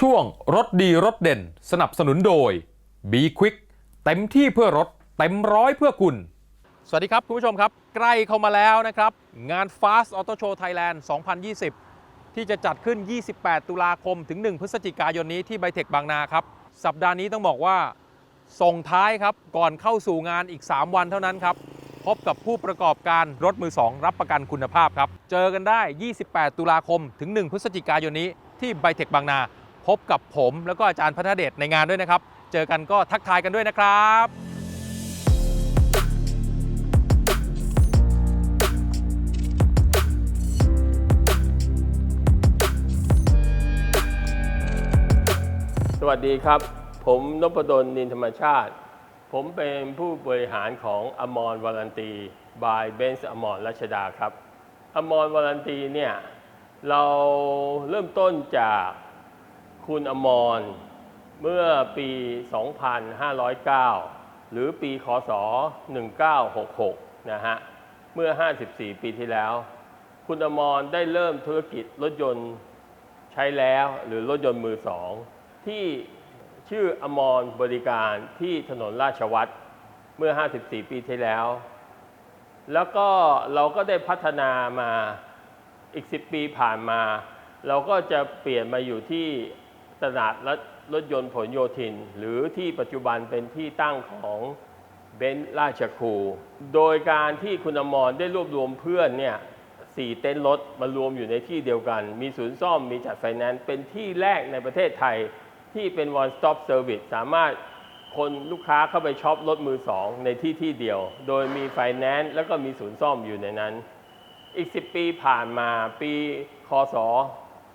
ช่วงรถดีรถเด่น สนับสนุนโดย B Quick เต็มที่เพื่อรถ เต็มร้อยเพื่อคุณ สวัสดีครับ คุณผู้ชมครับ ใกล้เข้ามาแล้วนะครับ งาน Fast Auto Show Thailand 2020 ที่จะจัดขึ้น 28 ตุลาคมถึง 1 พฤศจิกายนนี้ที่ไบเทคบางนาครับ สัปดาห์นี้ต้องบอกว่า ส่งท้ายครับ ก่อนเข้าสู่งานอีก 3 วันเท่านั้นครับ พบกับผู้ประกอบการรถมือ 2 รับประกันคุณภาพครับ เจอกันได้ 28 ตุลาคมถึง 1 พฤศจิกายนนี้ที่ไบเทคบางนา พบกับผมแล้วก็อาจารย์พัฒเดชในงานด้วยนะครับ เจอกันก็ทักทายกันด้วยนะครับสวัสดีครับ ผมนพดลนินธรรมชาติ ผมเป็นผู้บริหารของอมรวารันตีบายเบนซ์อมรรัชดาครับอมรวารันตีเนี่ย เราเริ่มต้นจาก คุณอมร เมื่อปี 2509 หรือปีคศ 1966 นะฮะ เมื่อ 54 ปีที่แล้ว คุณอมรได้เริ่มธุรกิจรถยนต์ใช้แล้วหรือรถยนต์มือสอง ที่ชื่ออมรบริการที่ถนนราชวัตรเมื่อ 54 ปีที่แล้ว แล้วก็เราก็ได้พัฒนามาอีก 10 ปีผ่านมา เราก็จะเปลี่ยนมาอยู่ที่ ตลาดรถรถยนต์ผลโยธิน หรือที่ปัจจุบันเป็นที่ตั้งของเบนซ์ราชครู โดยการที่คุณอมรได้รวบรวมเพื่อนเนี่ยสี่เต็นท์รถมารวมอยู่ในที่เดียวกัน มีศูนย์ซ่อมมีจัดไฟแนนซ์เป็นที่แรกในประเทศไทยที่เป็น one stop service สามารถคนลูกค้าเข้าไปช็อปรถมือสองในที่ที่เดียว โดยมีไฟแนนซ์แล้วก็มีศูนย์ซ่อมอยู่ในนั้น อีก 10 ปีผ่านมาปีคศ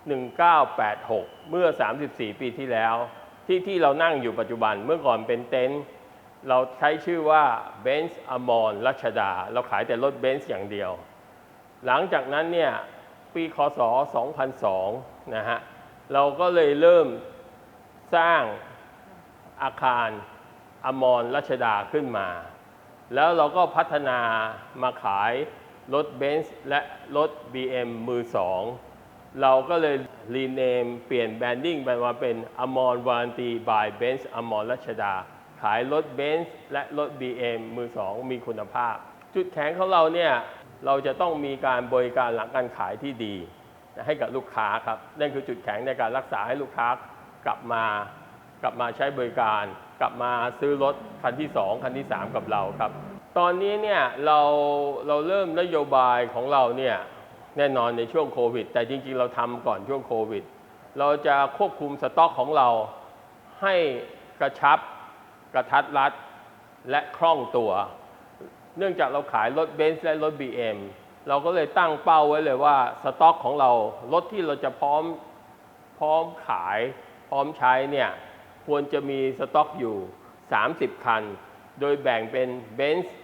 1986 เมื่อ 34 ปีที่แล้ว ที่ที่เรานั่งอยู่ปัจจุบันเมื่อก่อนเป็นเต็นท์เราใช้ชื่อว่า Benz a m o r รัชดา เราขายแต่รถเบนซ์อย่างเดียว หลังจากนั้นเนี่ยปีคศ 2002 นะฮะ เราก็เลยเริ่มสร้างอาคารอมรรัชดาขึ้นมา แล้วเราก็พัฒนามาขายรถเบนซ์และรถ BM มือสอง เราก็เลยรีเนมเปลี่ยนแบรนดิ้งไปมาเป็นอมรวารันตีบายเบนซ์อมรรัชดา ขายรถเบนซ์และรถ BM มือสองมีคุณภาพ จุดแข็งของเราเนี่ยเราจะต้องมีการบริการหลังการขายที่ดี ให้กับลูกค้าครับนั่นคือจุดแข็งในการรักษาให้ลูกค้ากลับมากลับมาใช้บริการ กลับมาซื้อรถคันที่ 2 คันที่ 3 กับเราครับ ตอนนี้เนี่ยเราเราเริ่มนโยบายของเราเนี่ย แน่นอนในช่วงโควิด แต่จริงๆ เราทำก่อนช่วงโควิด เราจะควบคุมสต็อกของเราให้กระชับกระทัดรัดและคล่องตัว เนื่องจากเราขายรถเบนซ์และรถ BM เราก็เลยตั้งเป้าไว้เลยว่าสต็อกของเรารถที่เราจะพร้อมพร้อมขายพร้อมใช้เนี่ยควรจะมีสต็อกอยู่ 30 คัน โดยแบ่งเป็นเบนซ์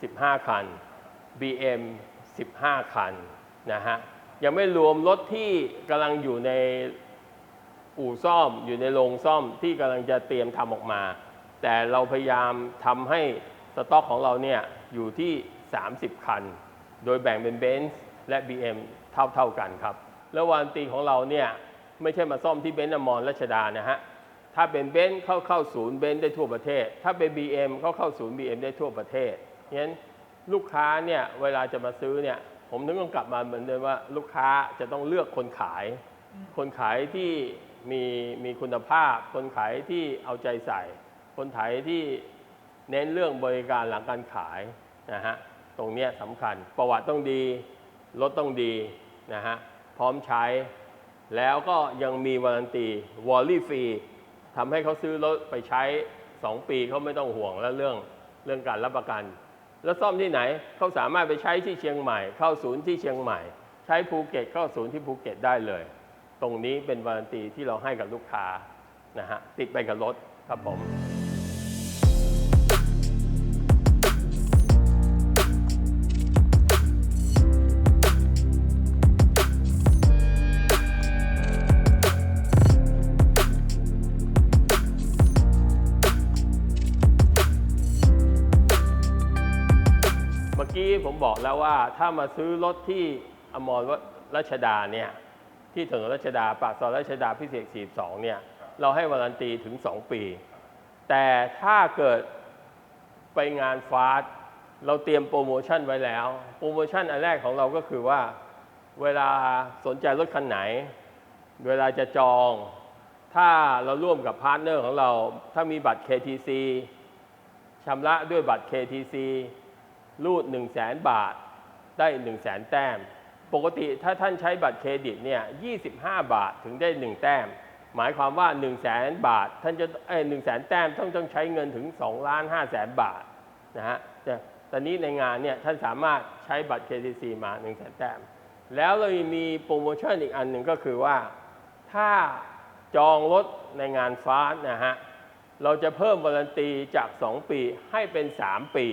15 คัน BM 15 คัน นะฮะยังไม่รวมรถที่กำลังอยู่ในอู่ซ่อมอยู่ในโรงซ่อมที่กำลังจะเตรียมทำออกมา แต่เราพยายามทำให้สต็อกของเราเนี่ยอยู่ที่ 30 คัน โดยแบ่งเป็นเบนซ์และ BM เท่าเท่าๆกันครับ แล้ววารันตีของเราเนี่ยไม่ใช่มาซ่อมที่เบนซ์อมรรัชดานะฮะ ถ้าเป็นเบนซ์เข้าเข้าศูนย์เบนซ์ได้ทั่วประเทศ ถ้าเป็น BM เข้าเข้าศูนย์ BM ได้ทั่วประเทศงั้นลูกค้าเนี่ยเวลาจะมาซื้อเนี่ย ผมนึกต้องกลับมาเหมือนเดิมว่าลูกค้าจะต้องเลือกคนขาย คนขายที่มีมีคุณภาพ คนขายที่เอาใจใส่ คนขายที่เน้นเรื่องบริการหลังการขายนะฮะตรงเนี้ยสำคัญประวัติต้องดี รถต้องดีนะฮะพร้อมใช้ แล้วก็ยังมีวารันตีวอลลี่ฟรีทำให้เขาซื้อรถไปใช้ 2 ปีเขาไม่ต้องห่วงแล้วเรื่องเรื่องการรับประกัน แล้วซ่อมที่ไหนเขาสามารถไปใช้ที่เชียงใหม่ เข้าศูนย์ที่เชียงใหม่ ใช้ภูเก็ตเข้าศูนย์ที่ภูเก็ตได้เลย ตรงนี้เป็นวารันตีที่เราให้กับลูกค้านะฮะติดไปกับรถครับผม แล้วว่าถ้ามาซื้อรถที่อมรรัชดาเนี่ยที่ถนนรัชดาปากซอยรัชดาพิเศษ 42 เนี่ย เราให้วารันตีถึง 2 ปี แต่ถ้าเกิดไปงานฟาสเราเตรียมโปรโมชั่นไว้แล้ว โปรโมชั่นอันแรกของเราก็คือว่า เวลาสนใจรถคันไหน เวลาจะจอง ถ้าเราร่วมกับพาร์ทเนอร์ของเรา ถ้ามีบัตร KTC ชำระด้วยบัตร KTC รูด 1 0 0 0 0แบาทได้ 1 0 0 0 0แแต้ม ปกติถ้าท่านใช้บัตรเครดิตเนี่ย25 บาทถึงได้ 1 แต้ม หมายความว่า 1 0 0 0 0แบาท ท่านจะเอ้ย1 0 0 0 0แต้มต้องต้องใช้เงินถึง2ล้าน5แสนบาทนะฮะแต่ตอนนี้ในงานเนี่ยท่านสามารถใช้บัตร KTC มา1 0 0 0 0แต้ม แล้วเรามีโปรโมชั่นอีกอันหนึ่งก็คือว่า ถ้าจองรถในงานฟ้าสนะฮะเราจะเพิ่มวารันตีจาก 2 ปีให้เป็น 3 ปี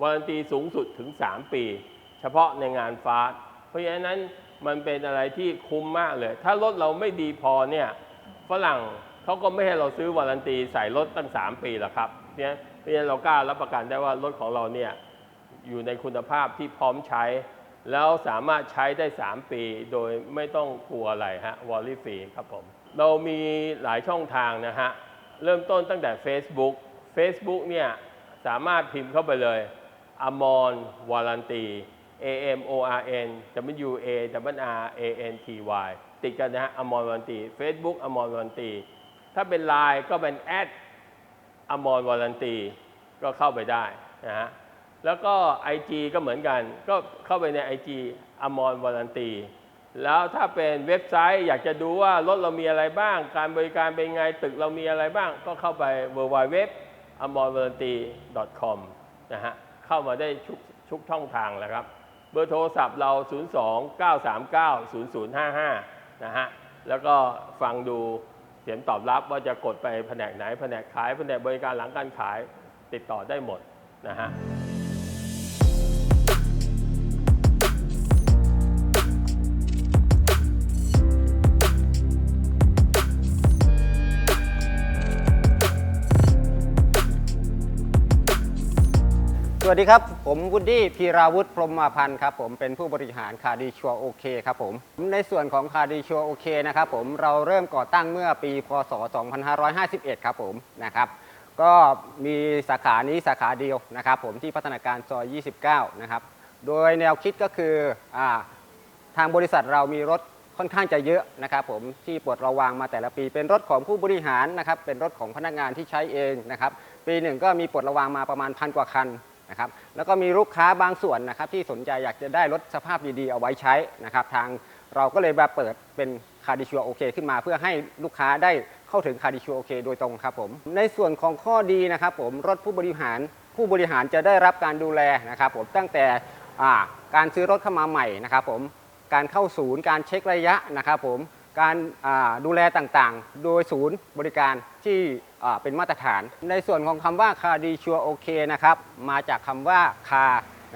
วารันตีสูงสุดถึง 3 ปี เฉพาะในงานฟ้าสเพราะฉะนั้นมันเป็นอะไรที่คุ้มมากเลย ถ้ารถเราไม่ดีพอเนี่ยฝรั่งเขาก็ไม่ให้เราซื้อวารันตีใส่รถตั้ง 3 ปีหรอกครับเนี่ยเพราะฉะนั้นเรากล้ารับประกันได้ว่ารถของเราเนี่ยอยู่ในคุณภาพที่พร้อมใช้ แล้วสามารถใช้ได้ 3 ปี โดยไม่ต้องกลัวอะไรฮะวอลลี่ฟรีครับผม เรามีหลายช่องทางนะฮะ เริ่มต้นตั้งแต่ Facebook Facebook เนี่ยสามารถพิมพ์เข้าไปเลย อมรวารันตี A M O R N W A W R A N T Y ติดกันนะฮะอมรวารันตี Facebook อมรวารันตี ถ้าเป็น Line ก็เป็นแอดอมรวารันตีก็เข้าไปได้นะฮะแล้วก็ IG ก็เหมือนกัน ก็เข้าไปใน IG อมรวารันตี แล้วถ้าเป็นเว็บไซต์อยากจะดูว่ารถเรามีอะไรบ้าง การบริการเป็นไงตึกเรามีอะไรบ้าง ก็เข้าไป w w w a m o r v a r a n t y com นะฮะ เข้ามาได้ชุกชุกช่องทางแล้วครับ เบอร์โทรศัพท์เรา 02 939 0055 นะฮะ แล้วก็ฟังดูเสียงตอบรับว่าจะกดไปแผนกไหน แผนกขาย แผนกบริการหลังการขายติดต่อได้หมดนะฮะ วัสดีครับ ผมวุฒิพีราวุฒิพรหมพันธ์ครับผมเป็นผู้บริหารคาดีชัวโอเคครับผมในส่วนของคาดีชัวโอเคนะครับผมเราเริ่มก่อตั้งเมื่อปีพศ 2551 ครับผมนะครับก็มีสาขานี้สาขาเดียวนะครับผมที่พัฒนาการซอย 29 นะครับ โดยแนวคิดก็คืออทางบริษัทเรามีรถค่อนข้างจะเยอะนะครับผมที่ปลดระวางมาแต่ละปีเป็นรถของผู้บริหารนะครับเป็นรถของพนักงานที่ใช้เองนะครับปีหนึ่งก็มีปลดระวางมาประมาณพันกว่าคัน นะครับแล้วก็มีลูกค้าบางส่วนนะครับที่สนใจอยากจะได้รถสภาพดีๆเอาไว้ใช้นะครับทางเราก็เลยมาเปิดเป็นคาร์ดิชัวโอเคขึ้นมา เพื่อให้ลูกค้าได้เข้าถึงคาร์ดิชัวโอเคโดยตรงครับผมในส่วนของข้อดีนะครับผมรถผู้บริหารผู้บริหารจะได้รับการดูแลนะครับผมตั้งแต่การซื้อรถเข้ามาใหม่นะครับผมการเข้าศูนย์การเช็คระยะนะครับผม การดูแลต่างๆ โดยศูนย์บริการที่เป็นมาตรฐาน ในส่วนของคำว่าคาดีชัวโอเคนะครับ มาจากคำว่าคา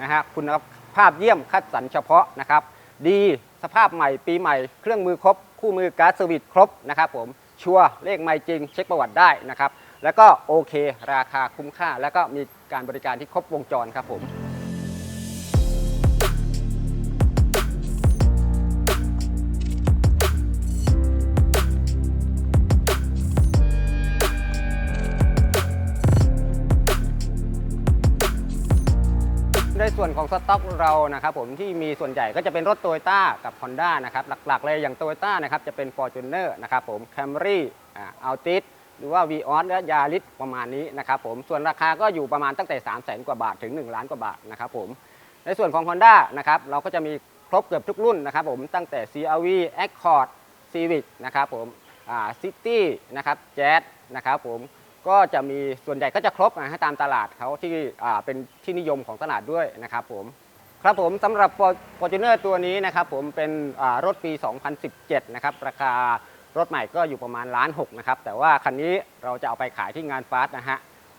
นะฮะคุณภาพเยี่ยมคัดสรรเฉพาะนะครับ ดีสภาพใหม่ปีใหม่ เครื่องมือครบ คู่มือการ์ดเซอร์วิสครบนะครับผมชัวเลขไม่จริง เช็คประวัติได้นะครับ แล้วก็โอเค ราคาคุ้มค่า แล้วก็มีการบริการที่ครบวงจรครับผม ส่วนของสต็อกเรานะครับผมที่มีส่วนใหญ่ก็จะเป็นรถโตโยต้ากับ Honda นะครับหลักๆ เลยอย่างโตโยต้านะครับจะเป็น Fortuner นะครับผม Camry อัลติสหรือว่า v ีออสและยาริสประมาณนี้นะครับผมส่วนราคาก็อยู่ประมาณตั้งแต่ 3 0 0แสนกว่าบาทถึง 1 ล้านกว่าบาทนะครับผมในส่วนของ Honda นะครับเราก็จะมีครบเกือบทุกรุ่นนะครับผมตั้งแต่ CRV Accord Civic นะครับผมซิตี้นะครับแจ๊นะครับผม ก็จะมีส่วนใหญ่ก็จะครบนะฮะตามตลาดเขาที่อ่าเป็นที่นิยมของตลาดด้วยนะครับผมครับผมสำหรับ Fortuner ตัวนี้นะครับผมเป็นอ่ารถปี 2017 นะครับราคารถใหม่ก็อยู่ประมาณล้านหกนะครับแต่ว่าคันนี้เราจะเอาไปขายที่งานฟาสนะฮะ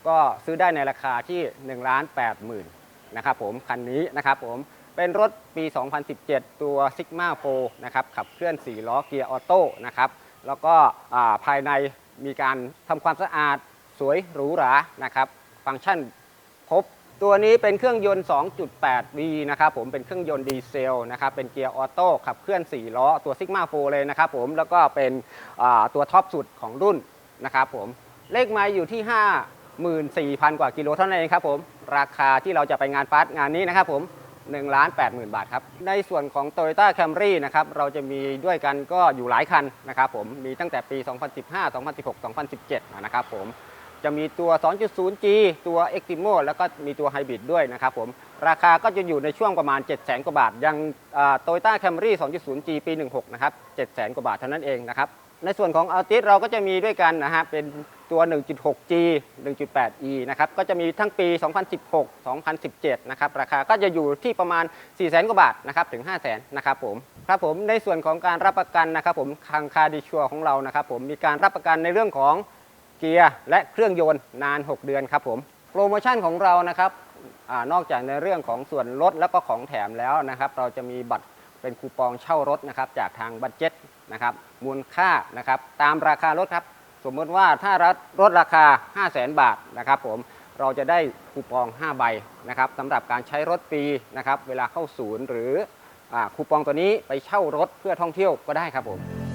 ก็ซื้อได้ในราคาที่ 1 ล้าน8หมื่นนะครับผมคันนี้นะครับผมเป็นรถปี 2017 ตัว Sigma 4นะครับขับเคลื่อน 4 ล้อเกียร์ออโต้นะครับแล้วก็ภายในมีการทำความสะอาด สวยหรูหรานะครับฟังก์ชันครบตัวนี้เป็นเครื่องยนต์ 2.8V นะครับผมเป็นเครื่องยนต์ดีเซลนะครับเป็นเกียร์ออโต้ขับเคลื่อน 4 ล้อ ตัวซิกมาโฟเลยนะครับผมแล้วก็เป็นตัวท็อปสุดของรุ่นนะครับผมเลขไม้อยู่ที่ 54,000 กว่ากิโลเท่านั้นเองครับผมราคาที่เราจะไปงานฟาสงานนี้นะครับผม1ล้าน80,000 บาทครับ ในส่วนของ Toyota Camry นะครับ เราจะมีด้วยกันก็อยู่หลายคันนะครับผม มีตั้งแต่ปี 2015 2016 2017 นะครับผม จะมีตัว 2.0G ตัว Extimo แล้วก็มีตัว Hybrid ด้วยนะครับผม ราคาก็จะอยู่ในช่วงประมาณ 700,000กว่าบาท ยังโตโยต้าแคมรี่ 2.0G ปี 16 นะครับ700,000 กว่าบาทเท่านั้นเองนะครับ ในส่วนของ Altis เราก็จะมีด้วยกันนะฮะ เป็นตัว 1.6G 1.8E นะครับ ก็จะมีทั้งปี 2016 2017 นะครับ ราคาก็จะอยู่ที่ประมาณ 400,000กว่าบาทนะครับถึง 500,000 นะครับผมครับผมในส่วนของการรับประกันนะครับผมทางคาดิชัวของเรานะครับผมมีการรับประกันในเรื่องของ เกียร์และเครื่องยนต์นาน 6 เดือนครับผมโปรโมชั่นของเรานะครับอนอกจากในเรื่องของส่วนลดแล้วก็ของแถมแล้วนะครับ เราจะมีบัตรเป็นคูปองเช่ารถนะครับจากทางบัตเจ็ตนะครับมูลค่านะครับตามราคารถครับ สมมติว่าถ้ารถลดราคา 5 0 0 0 0 0 บาทนะครับผมเราจะได้คูปอง 5 ใบนะครับสำหรับการใช้รถฟรีนะครับเวลาเข้าศูนย์หรืออคูปองตัวนี้ไปเช่ารถเพื่อท่องเที่ยวก็ได้ครับผม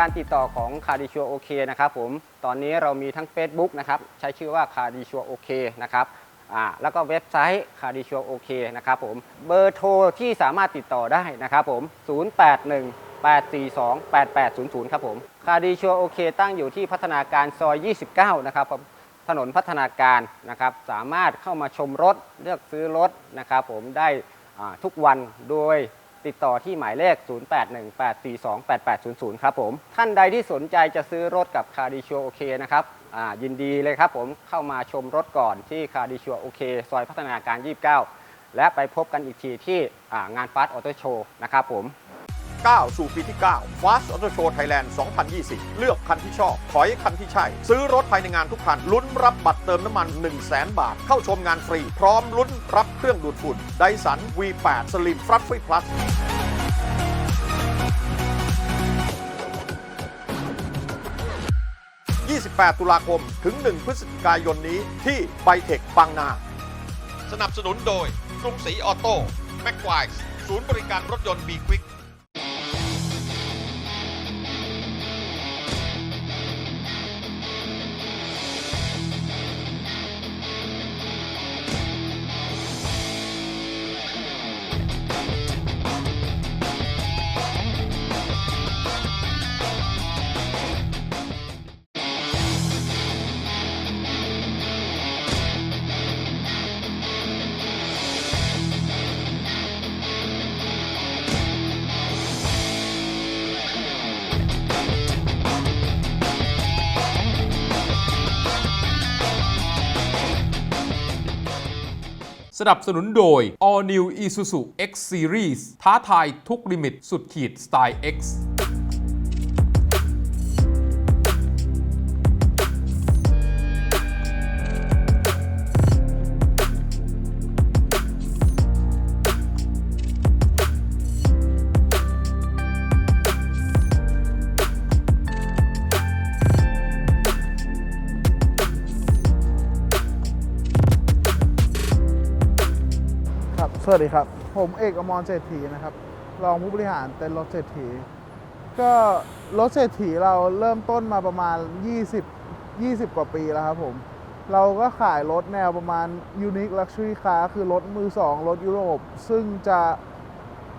การติดต่อของคาดิชัวโอเคนะครับผมตอนนี้เรามีทั้ง Facebook นะครับใช้ชื่อว่าคาดิชัวโอเคนะครับอ่าแล้วก็เว็บไซต์คาดิชัวโอเคนะครับผมเบอร์โทรที่สามารถติดต่อได้นะครับผม 081 842 8800 ครับผม คาดิชัวโอเคตั้งอยู่ที่พัฒนาการซอย 29 นะครับผม ถนนพัฒนาการนะครับ สามารถเข้ามาชมรถ เลือกซื้อรถนะครับผมได้ทุกวันโดย ติดต่อที่หมายเลข 0818428800 ครับผม ท่านใดที่สนใจจะซื้อรถกับคาดิชัวโอเคนะครับยินดีเลยครับผมเข้ามาชมรถก่อนที่คาดิชัวโอเคซอยพัฒนาการ 29 และไปพบกันอีกทีที่งานฟาสออโต้โชว์นะครับผม ก้าสู่ปีที่ 9 Fast Auto Show Thailand 2020 เลือกคันที่ชอบ ถอยคันที่ใช่ ซื้อรถภายในงานทุกคัน ลุ้นรับบัตรเติมน้ำมัน 1 0 0 0 0แบาท เข้าชมงานฟรี พร้อมลุ้นรับเครื่องดูดฝุ่น Dyson V8 Slim Fluffy Plus 28 ตุลาคม ถึง 1 พฤศจิกายนนี้ที่ไบเทคบางนา สนับสนุนโดยกรุงศรีออโต้แม็กควายศูนย์บริการรถยนต์ B Quick สนับสนุนโดย All New Isuzu X Series ท้าทายทุกลิมิตสุดขีดสไตล์ X วัสดีครับ ผมเอกอมรเศรษฐีนะครับ รองผู้บริหารเต็นท์รถเศรษฐี ก็รถเศรษฐีเราเริ่มต้นมาประมาณ 20 20 กว่าปีแล้วครับผม เราก็ขายรถแนวประมาณ Unique Luxury Car คือรถมือสองรถยุโรป ซึ่งจะ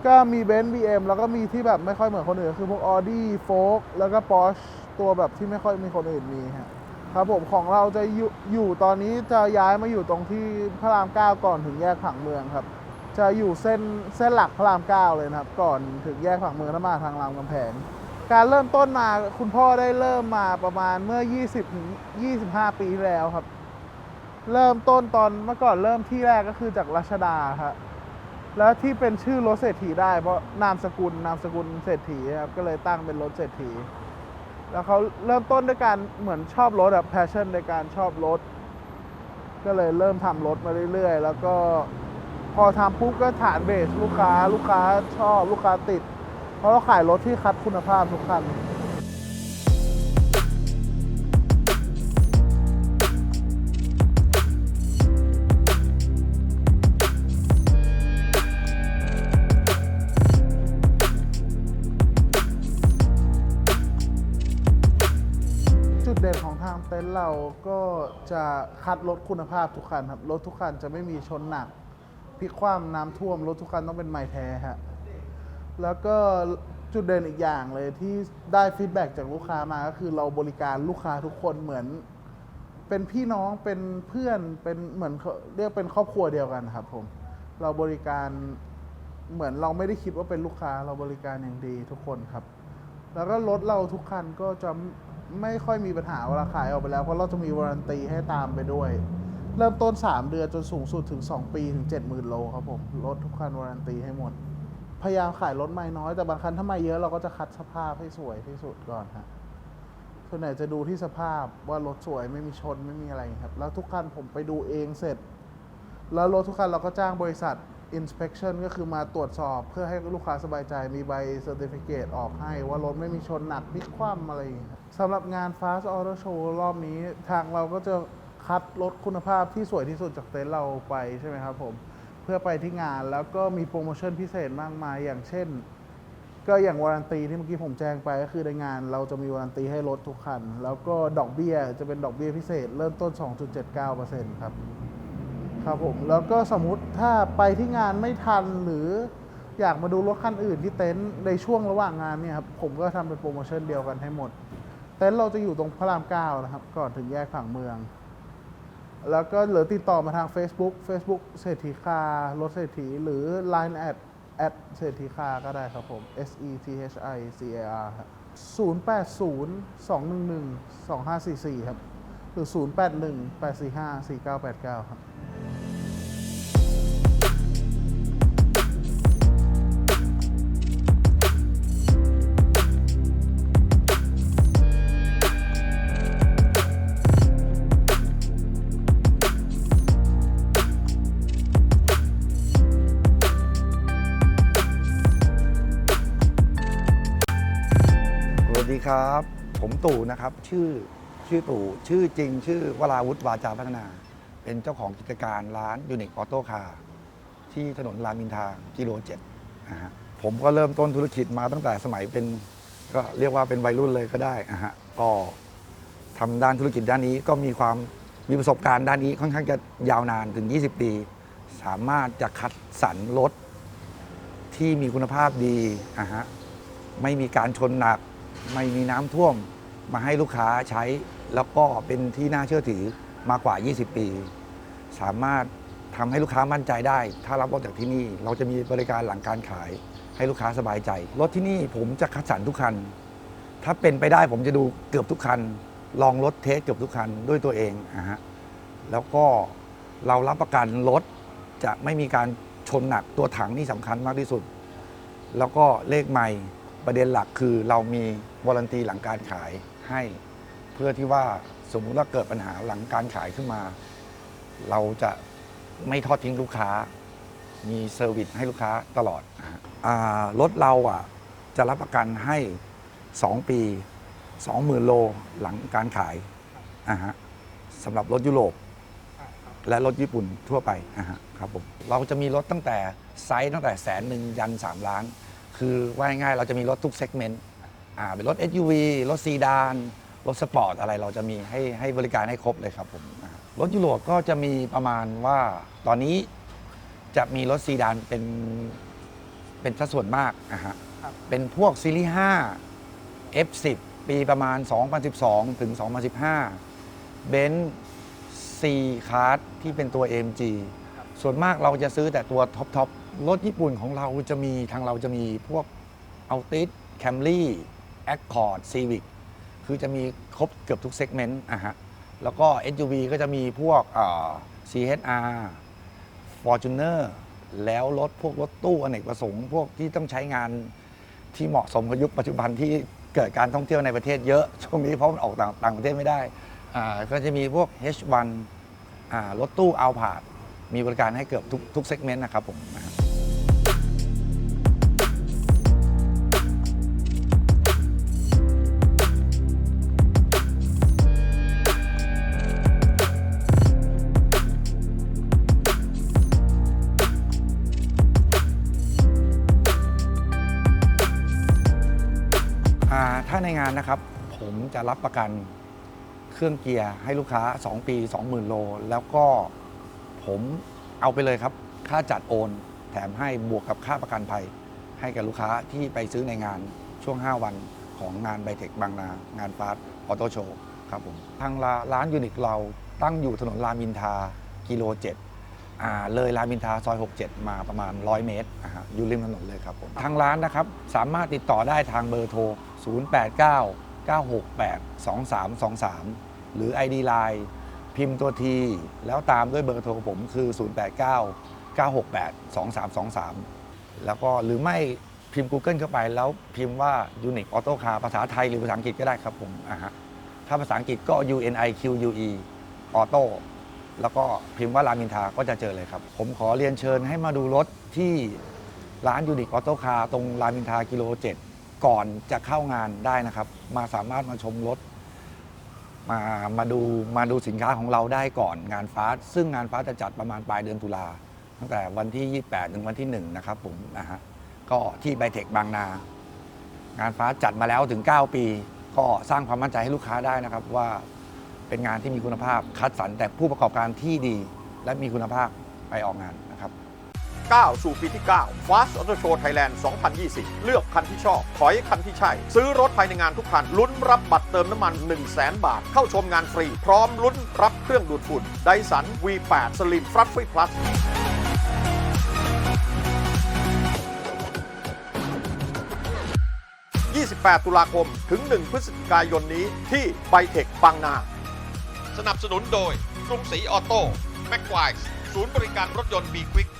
ก็มีเบนซ์บีเอ็มแล้วก็มีที่แบบไม่ค่อยเหมือนคนอื่น คือพวก Audi f o r แล้วก็ Porsche ตัวแบบที่ไม่ค่อยมีคนอื่นมีฮะครับผมของเราจะอยู่อยู่ตอนนี้จะย้ายมาอยู่ตรงที่พระรามเก้าก่อนถึงแยกผังเมืองครับ จะอยู่เส้นเส้นหลักพระรามเก้าเลยนะครับ ก่อนถึงแยกผังเมืองถ้ามาทางรามกำแพงการเริ่มต้นมาคุณพ่อได้เริ่มมาประมาณเมื่อ 20ถึง25 ปีที่แล้วครับ เริ่มต้นตอนเมื่อก่อนเริ่มที่แรกก็คือจากรัชดาครับแล้วที่เป็นชื่อรถเศรษฐีได้เพราะนามสกุลนามสกุลเศรษฐีครับก็เลยตั้งเป็นรถเศรษฐี แล้วเขาเริ่มต้นด้วยการเหมือนชอบรถอะ passion ในการชอบรถ ก็เลยเริ่มทำรถมาเรื่อยๆ แล้วก็ พอทำปุ๊บก็ฐานเบสลูกค้าลูกค้าชอบลูกค้าติด เพราะเราขายรถที่คัดคุณภาพทุกคันจุดเด่นของทางเต็นท์เราก็จะคัดรถคุณภาพทุกคันครับ รถทุกคันจะไม่มีชนหนัก พลิกคว่ำน้ำท่วมรถทุกคันต้องเป็นไม้แท้ฮะแล้วก็จุดเด่นอีกอย่างเลยที่ได้ฟีดแบ็กจากลูกค้ามาก็คือเราบริการลูกค้าทุกคนเหมือน เป็นพี่น้องเป็นเพื่อนเป็นเหมือนเขาเรียกเป็นครอบครัวเดียวกันครับ ผม เราบริการเหมือนเราไม่ได้คิดว่าเป็นลูกค้าเราบริการอย่างดีทุกคนครับ แล้วก็รถเราทุกคันก็จะไม่ค่อยมีปัญหาเวลาขายออกไปแล้วเพราะเราจะมีวารันตีให้ตามไปด้วย เริ่มต้น 3 เดือนจนสูงสุดถึง 2 ปีถึง 70,000 โลครับผมรถทุกคันวารันตีให้หมด พยายามขายรถไม่น้อยแต่บางคันถ้าไม่เยอะเราก็จะคัดสภาพให้สวยที่สุดก่อนฮะส่วนไหนจะดูที่สภาพว่ารถสวยไม่มีชนไม่มีอะไรครับ แล้วทุกคันผมไปดูเองเสร็จ แล้วรถทุกคันเราก็จ้างบริษัท inspection ก็คือมาตรวจสอบเพื่อให้ลูกค้าสบายใจมีใบ certificate ออกให้ ว่ารถไม่มีชนหนักพลิกคว่ำอะไรอย่างเงี้ยสำหรับงาน Fast Auto Show รอบนี้ทางเราก็จะ คัดรถคุณภาพที่สวยที่สุดจากเต็นท์เราไปใช่ไหมครับผมเพื่อไปที่งานแล้วก็มีโปรโมชั่นพิเศษมากมาย อย่างเช่น ก็อย่างวารันตีที่เมื่อกี้ผมแจ้งไปก็คือในงาน เราจะมีวารันตีให้รถทุกคัน แล้วก็ดอกเบี้ยจะเป็นดอกเบี้ยพิเศษ เริ่มต้น 2.79%ครับครับผมแล้วก็สมมติถ้าไปที่งานไม่ทันหรืออยากมาดูรถคันอื่นที่เต็นท์ในช่วงระหว่างงานเนี่ยครับผมก็ทำเป็นโปรโมชั่นเดียวกันให้หมด เต็นท์เราจะอยู่ตรงพระรามเก้านะครับก่อนถึงแยกผังเมือง แล้วก็หรือติดต่อมาทาง Facebook Facebook เศรษฐีคารถเศรษฐีหรือ Line แอดแอดเศรษฐีคาก็ได้ครับผม S E T H I C A R ครับ080 211 2544 ครับ หรือ 081 845 4989 ครับ ครับ ผมตู่นะครับ ชื่อชื่อตู่ชื่อจริง ชื่อวราวุฒิวาจาพัฒนา เป็นเจ้าของกิจการร้านยูนิคออโต้คาร์ที่ถนนรามอินทรากิโลเจ็ดนะฮะผมก็เริ่มต้นธุรกิจมาตั้งแต่สมัยเป็นก็เรียกว่าเป็นวัยรุ่นเลยก็ได้อะฮะก็ทำด้านธุรกิจด้านนี้ก็มีความมีประสบการณ์ด้านนี้ค่อนข้างจะยาวนานถึง 20 ปี สามารถจะคัดสรรรถที่มีคุณภาพดีอะฮะไม่มีการชนหนัก ไม่มีน้ำท่วมมาให้ลูกค้าใช้ แล้วก็เป็นที่น่าเชื่อถือมากกว่า 20 ปี สามารถทำให้ลูกค้ามั่นใจได้ ถ้ารับรถจากที่นี่ เราจะมีบริการหลังการขาย ให้ลูกค้าสบายใจ รถที่นี่ผมจะคัดสรรทุกคัน ถ้าเป็นไปได้ผมจะดูเกือบทุกคัน ลองรถเทสเกือบทุกคันด้วยตัวเองนะฮะแล้วก็เรารับประกันรถจะไม่มีการชนหนักตัวถังนี่สำคัญมากที่สุด แล้วก็เลขไม่ ประเด็นหลักคือเรามีวารันตีหลังการขายให้ เพื่อที่ว่าสมมุติว่าเกิดปัญหาหลังการขายขึ้นมา เราจะไม่ทอดทิ้งลูกค้า มีเซอร์วิสให้ลูกค้าตลอดนะฮะอ่ารถเราอะจะรับประกันให้ 2 ปี 20,000 โลหลังการขายอ่าฮะสำหรับรถยุโรป และรถญี่ปุ่นทั่วไปนะฮะครับผมเราจะมีรถตั้งแต่ไซส์ตั้งแต่แสนหนึ่งยัน 3 ล้าน คือว่าง่ายๆเราจะมีรถทุกเซกเมนต์อ่าเป็นรถ SUV รถซีดาน รถสปอร์ตอะไรเราจะมีให้ให้บริการให้ครบเลยครับผมอ่ารถยุโรปก็จะมีประมาณว่าตอนนี้จะมีรถซีดานเป็นเป็นสัดส่วนมากนะฮะครับ เป็นพวกซีรีส์ 5 F10 ปีประมาณ 2012 ถึง 2015เบนซ์ C คาร์ที่เป็นตัว AMG ส่วนมากเราจะซื้อแต่ตัวท็อปทอป รถญี่ปุ่นของเราจะมีทางเราจะมีพวก a l t i s Camry Accord Civic คือจะมีครบเกือบทุกเซกเมนต์อะฮะแล้วก็ SUV ก็จะมีพวกเอ่อ CHR Fortuner แล้วรถพวกรถตู้อเนกประสงค์พวกที่ต้องใช้งานที่เหมาะสมกับยุคปัจจุบันที่เกิดการท่องเที่ยวในประเทศเยอะช่วงนี้เพราะมันออกต่างางประเทศไม่ได้ ก็จะมีพวก H1 รถตู้เอาผาดมีบริการให้เกือบทุกทุกเซกเมนต์นะครับผมนะฮะอ่ รับประกันเครื่องเกียร์ให้ลูกค้า 2 ปี 20,000 โล แล้วก็ผมเอาไปเลยครับ ค่าจัดโอน แถมให้บวกกับค่าประกันภัย ให้กับลูกค้าที่ไปซื้อในงานช่วง 5 วันของงานไบเทคบางนา งานฟาสออโต้โชว์ครับผม ทางร้านยูนิคเราตั้งอยู่ถนนรามอินทากิโลเจ็ดอ่าเลยรามอินทาซอย 67 มาประมาณ 100 เมตรนะฮะอยู่ริมถนนเลยครับผม ทางร้านนะครับ สามารถติดต่อได้ทางเบอร์โทร 089 968 2323 หรือ ID Line พิมพ์ตัวทีแล้วตามด้วยเบอร์โทรผมคือ 089 968 2323 แล้วก็หรือไม่พิมพ์ Google เข้าไปแล้วพิมพ์ว่า Unique Auto Car ภาษาไทยหรือภาษาอังกฤษก็ได้ครับผมอ่าฮะถ้าภาษาอังกฤษก็ U N I Q U E Auto แล้วก็พิมพ์ว่ารามินทาก็จะเจอเลยครับ ผมขอเรียนเชิญให้มาดูรถที่ร้านยูนิคออโต้คาร์ตรงรามินทากิโลเจ็ด ก่อนจะเข้างานได้นะครับ มาสามารถมาชมรถมามาดูมาดูสินค้าของเราได้ก่อนงานฟ้า ซึ่งงานฟ้าจะจัดประมาณปลายเดือนตุลาตั้งแต่วันที่ 28 ถึงวันที่ 1 นะครับผมนะฮะก็ที่ไบเทคบางนา งานฟ้าจัดมาแล้วถึง 9 ปี ก็สร้างความมั่นใจให้ลูกค้าได้นะครับว่าเป็นงานที่มีคุณภาพคัดสรรแต่ผู้ประกอบการที่ดี และมีคุณภาพไปออกงาน นะครับก้าสู่ปีที่ 9 Fast Auto Show Thailand 2020 เลือกคันที่ชอบ ถอยคันที่ใช่ ซื้อรถภายในงานทุกคัน ลุ้นรับบัตรเติมน้ำมัน 1 0 0 0 0แบาท เข้าชมงานฟรี พร้อมลุ้นรับเครื่องดูดฝุ่น Dyson V8 Slim f r u f f y Plus 28 ตุลาคม ถึง 1 พฤศจิกายนนี้ที่ไบเทคบางนา สนับสนุนโดยกรุงศรีออโต้แม็กควายศูนย์บริการรถยนต์ B Quick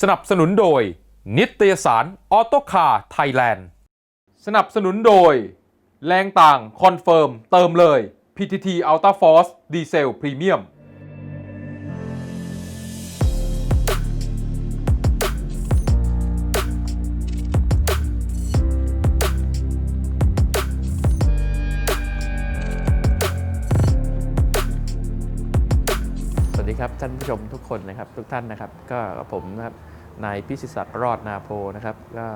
สนับสนุนโดย นิตยสารออโตคาร์ไทยแลนด์ สนับสนุนโดย แรงต่างคอนเฟิร์ม เติมเลย PTT Ultra Force ดีเซลพรีเมียม ผู้ชมทุกคนนะครับทุกท่านนะครับ ก็ผมนะครับนายพิสิทธิ์ศักดิ์รอดนาโพนะครับก็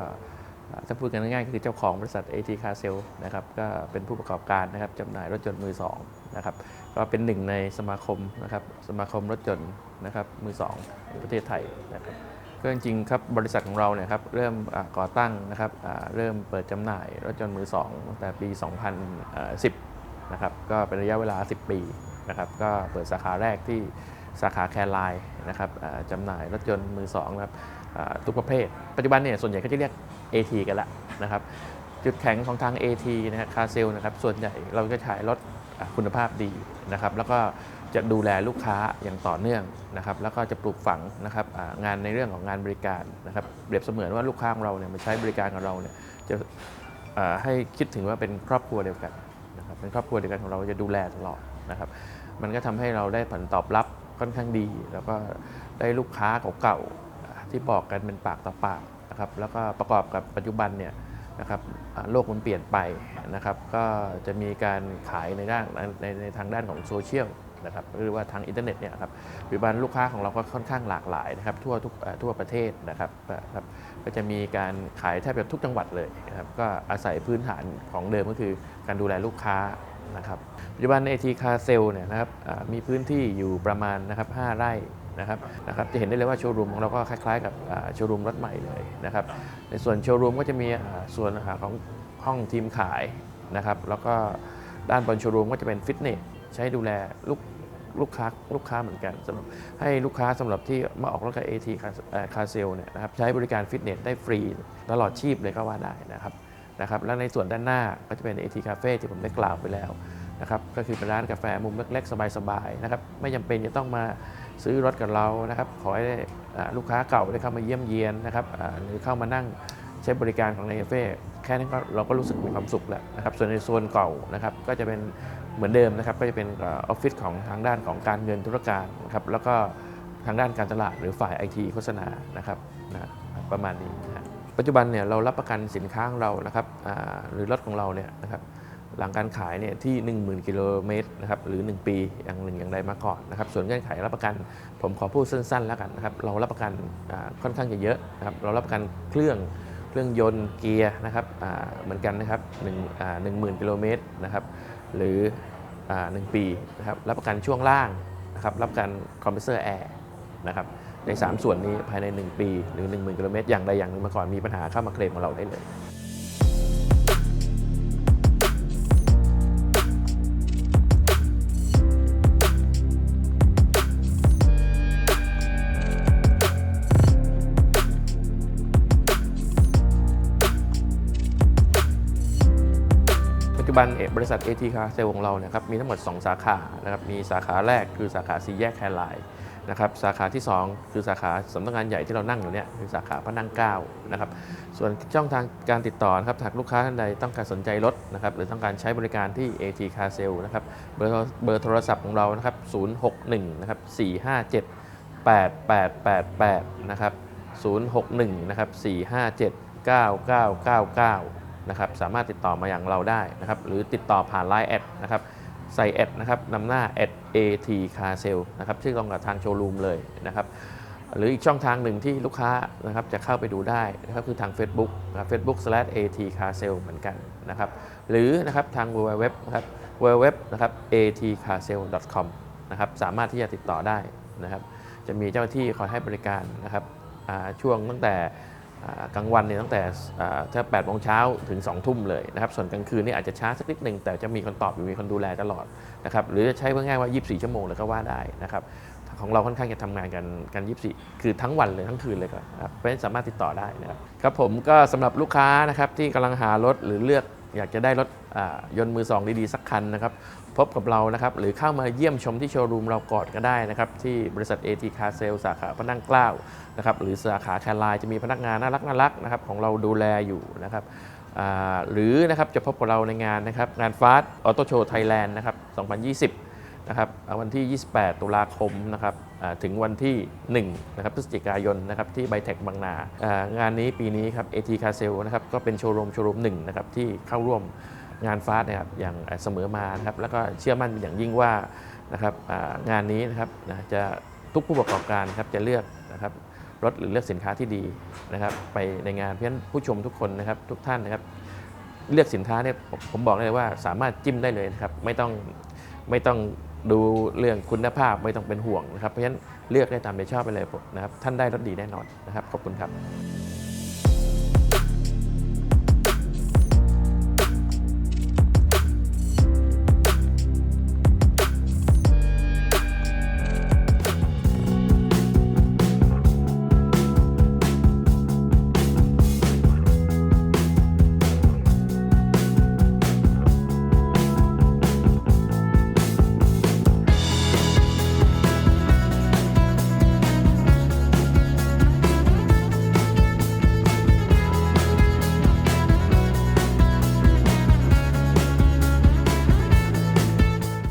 อ่าถ้าพูดกันง่ายๆก็คือเจ้าของบริษัท AT Car s a l e นะครับก็เป็นผู้ประกอบการนะครับจำหน่ายรถยนต์มือสองนะครับก็เป็นหนึ่งในสมาคมนะครับสมาคมรถยนต์นะครับมือสองในประเทศไทยนะครับก็จริงๆครับบริษัทของเราเนี่ยครับเริ่มก่อตั้งนะครับเริ่มเปิดจำหน่ายรถยนต์มือสองตั้งแต่ปี 2010นะครับก็เป็นระยะเวลา 10 ปีนะครับก็เปิดสาขาแรกที่ สาขาแคร์ไลน์นะครับจำหน่ายรถยนต์มือสองนะครับทุกประเภท ปัจจุบันเนี่ยส่วนใหญ่ก็จะเรียก AT กันละนะครับจุดแข็งของทาง AT นะฮะคาเซลนะครับส่วนใหญ่เราจะขายรถคุณภาพดีนะครับแล้วก็จะดูแลลูกค้าอย่างต่อเนื่องนะครับแล้วก็จะปลูกฝังนะครับงานในเรื่องของงานบริการนะครับเปรียบเสมือนว่าลูกค้าของเราเนี่ยมาใช้บริการกับเราเนี่ยจะให้คิดถึงว่าเป็นครอบครัวเดียวกันนะครับเป็นครอบครัวเดียวกันของเราจะดูแลตลอดนะครับมันก็ทำให้เราได้ผลตอบรับ ค่อนข้างดี แล้วก็ได้ลูกค้าเก่าๆที่บอกกันเป็นปากต่อปากนะครับแล้วก็ประกอบกับปัจจุบันเนี่ยนะครับโลกมันเปลี่ยนไปนะครับ ก็จะมีการขายในด้านในในทางด้านของโซเชียลนะครับหรือว่าทางอินเทอร์เน็ตเนี่ยครับปัจจุบันลูกค้าของเราก็ค่อนข้างหลากหลายนะครับทั่วทุกทั่วประเทศนะครับครับก็จะมีการขายแทบจะทุกจังหวัดเลยนะครับก็อาศัยพื้นฐานของเดิมก็คือการดูแลลูกค้า นะครับปัจจุบัน AT Car Sale เนี่ยนะครับมีพื้นที่อยู่ประมาณนะครับ5ไร่นะครับนะครับจะเห็นได้เลยว่าโชว์รูมของเราก็คล้ายๆ กับโชว์รูมรถใหม่เลยนะครับในส่วนโชว์รูมก็จะมีส่วนของห้องทีมขายนะครับแล้วก็ด้านบนโชว์รูมก็จะเป็นฟิตเนสใช้ดูแลลูกลูกค้าลูกค้าเหมือนกันสำหรับให้ลูกค้าสำหรับที่มาออกรถกับ AT Car Sale เนี่ยนะครับใช้บริการฟิตเนสได้ฟรีตลอดชีพเลยก็ว่าได้นะครับ นะครับแล้วในส่วนด้านหน้าก็จะเป็น AT Cafe ที่ผมได้กล่าวไปแล้วนะครับก็คือเป็นร้านกาแฟมุมเล็กๆ สบายๆนะครับไม่จำเป็นจะต้องมาซื้อรถกับเรานะครับขอให้ลูกค้าเก่าได้เข้ามาเยี่ยมเยียนนะครับหรือเข้ามานั่งใช้บริการของในคาเฟ่แค่นั้นก็เราก็รู้สึกมีความสุขแล้วนะครับส่วนในโซนเก่านะครับก็จะเป็นเหมือนเดิมนะครับก็จะเป็นออฟฟิศของทางด้านของการเงินธุรการนะครับแล้วก็ทางด้านการตลาดหรือฝ่ายไอทีโฆษณานะครับนะประมาณนี้นะ ปัจจุบันเนี่ยเรารับประกันสินค้าของเรานะครับหรือรถของเราเนี่ยนะครับหลังการขายเนี่ยที่ 10,000 กิโลเมตรนะครับหรือ 1 ปีอย่างหนึ่งอย่างใดมาก่อนนะครับส่วนเงื่อนไขรับประกัน ผมขอพูดสั้น ๆ แล้วกันนะครับเรารับประกันค่อนข้างจะเยอะนะครับเรารับประกันเครื่องเครื่องยนต์เกียร์นะครับเหมือนกันนะครับหนึ่งอ่า10,000กิโลเมตรนะครับหรือหนึ่งปีนะครับรับประกันช่วงล่างนะครับรับประกันคอมเพรสเซอร์แอร์นะครับ ใน 3 ส่วนนี้ภายใน 1 ปี หรือ 10,000กิโลเมตรอย่างใดอย่างหนึ่งมาก่อนมีปัญหาเข้ามาเคลมของเราได้เลยปัจจุบันเอบริษัท AT Car Sale ของเราเนี่ยครับมีทั้งหมด 2 สาขานะครับมีสาขาแรกคือสาขาสีแยกแครไลน์ นะครับสาขาที่ 2 คือสาขาสำนักงานใหญ่ที่เรานั่งอยู่เนี่ยคือสาขาพระนั่งเก้านะครับส่วนช่องทางการติดต่อนะครับหากลูกค้าท่านใดต้องการสนใจรถนะครับหรือต้องการใช้บริการที่ AT Car Sale นะครับเบอร์เบอร์โทรศัพท์ของเรานะครับ061นะครับ457 8888นะครับ061นะครับ457 9999นะครับสามารถติดต่อมาอย่างเราได้นะครับหรือติดต่อผ่าน Line แอดนะครับ ใส่แอดนะครับนำหน้าแอด AT Car Sale นะครับชื่อตรงกับทางโชว์รูมเลยนะครับหรืออีกช่องทางหนึ่งที่ลูกค้านะครับจะเข้าไปดูได้นะครับคือทาง Facebook นะครับ Facebook slash AT Car Sale เหมือนกันนะครับหรือนะครับทาง www นะครับ www นะครับ atcarsale.com นะครับสามารถที่จะติดต่อได้นะครับจะมีเจ้าหน้าที่คอยให้บริการนะครับช่วงตั้งแต่ กลางวันเนี่ยตั้งแต่อ่าถ้า8โมงเช้าถึง 2 ทุ่มเลยนะครับ ส่วนกลางคืนนี่อาจจะช้าสักนิดหนึ่งแต่จะมีคนตอบอยู่มีคนดูแลตลอดนะครับ หรือจะใช้ว่าง่ายว่า 24 ชั่วโมงเลยก็ว่าได้นะครับ ของเราค่อนข้างจะทำงานกันกัน 24 คือทั้งวันเลยทั้งคืนเลยก็ครับเพราะฉะนั้นสามารถติดต่อได้นะครับครับผมก็สำหรับลูกค้านะครับที่กำลังหารถหรือเลือกอยากจะได้รถยนต์มือสองดีๆ สักคันนะครับ พบกับเรานะครับ หรือเข้ามาเยี่ยมชมที่โชว์รูมเราก่อนก็ได้นะครับ ที่บริษัท AT Car Sale สาขาพระนั่งเกล้านะครับหรือสาขาแคลายจะมีพนักงานน่ารักน่ารักนะครับของเราดูแลอยู่นะครับหรือนะครับจะพบกับเราในงานนะครับงานฟาสต์ออโตโชว์ไทยแลนด์นะครับ 2020 นะครับวันที่ 28 ตุลาคมนะครับถึงวันที่ 1 นะครับพฤศจิกายนนะครับที่ไบเทคบางนาอ่างานนี้ปีนี้ครับ AT Car Sale นะครับก็เป็นโชว์รูมโชว์รูมหนึ่งนะครับที่เข้าร่วม งานฟาสนะครับอย่างเสมอมานะครับแล้วก็เชื่อมั่นเป็นอย่างยิ่งว่านะครับงานนี้นะครับนะจะทุกผู้ประกอบการครับจะเลือกนะครับรถหรือเลือกสินค้าที่ดีนะครับ ไปในงานเพราะฉะนั้นผู้ชมทุกคนนะครับทุกท่านนะครับ เลือกสินค้าเนี่ยผมผมบอกเลยว่าสามารถจิ้มได้เลยนะครับไม่ต้องไม่ต้องดูเรื่องคุณภาพไม่ต้องเป็นห่วงนะครับเพราะฉะนั้นเลือกได้ตามใจชอบไปเลยนะครับท่านได้รถดีแน่นอนนะครับขอบคุณครับ